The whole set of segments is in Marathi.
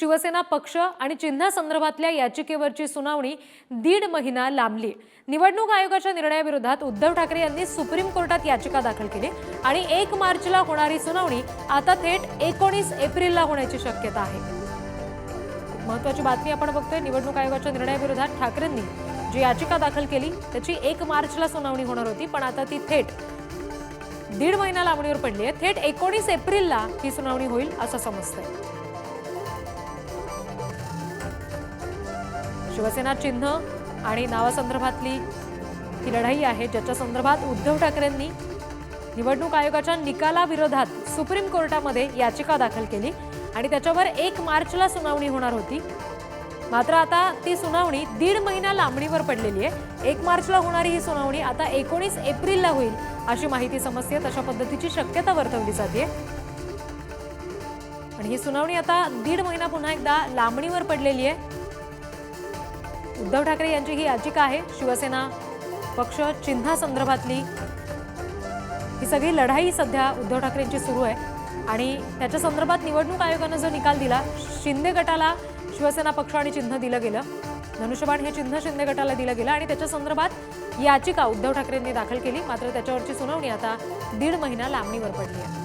शिवसेना पक्ष आणि चिन्हासंदर्भातल्या याचिकेवरची सुनावणी दीड महिना लांबली. निवडणूक आयोगाच्या निर्णयाविरोधात उद्धव ठाकरे यांनी सुप्रीम कोर्टात याचिका दाखल केली आणि एक मार्चला होणारी सुनावणी आता थेट एकोणीस एप्रिलला होण्याची शक्यता आहे. महत्वाची बातमी आपण बघतोय निवडणूक आयोगाच्या निर्णयाविरोधात ठाकरेंनी जी याचिका दाखल केली त्याची एक मार्चला सुनावणी होणार होती पण आता ती थेट दीड महिना लांबणीवर पडली आहे. थेट एकोणीस एप्रिलला ही सुनावणी होईल असं समजतंय. शिवसेना चिन्ह आणि नावासंदर्भातली ही लढाई आहे ज्याच्या संदर्भात उद्धव ठाकरेंनी निवडणूक आयोगाच्या निकालाविरोधात सुप्रीम कोर्टामध्ये याचिका दाखल केली आणि त्याच्यावर एक मार्चला सुनावणी होणार होती. मात्र आता ती सुनावणी दीड महिना लांबणीवर पडलेली आहे. एक मार्चला होणारी ही सुनावणी आता एकोणीस एप्रिलला होईल अशी माहिती समजते तशा पद्धतीची शक्यता वर्तवली जाते. आणि ही सुनावणी आता दीड महिना पुन्हा एकदा लांबणीवर पडलेली आहे. उद्धव ठाकरे यांची ही याचिका आहे. शिवसेना पक्ष चिन्हासंदर्भातली ही सगळी लढाई सध्या उद्धव ठाकरेंची सुरू आहे. आणि त्याच्या संदर्भात निवडणूक आयोगानं जो निकाल दिला शिंदे गटाला शिवसेना पक्ष आणि चिन्ह दिलं गेलं. धनुष्यबाण हे चिन्ह शिंदे गटाला दिलं गेलं आणि त्याच्या संदर्भात याचिका उद्धव ठाकरेंनी दाखल केली. मात्र त्याच्यावरची सुनावणी आता दीड महिना लांबणीवर पडली आहे.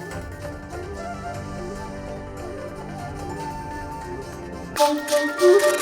Thank you.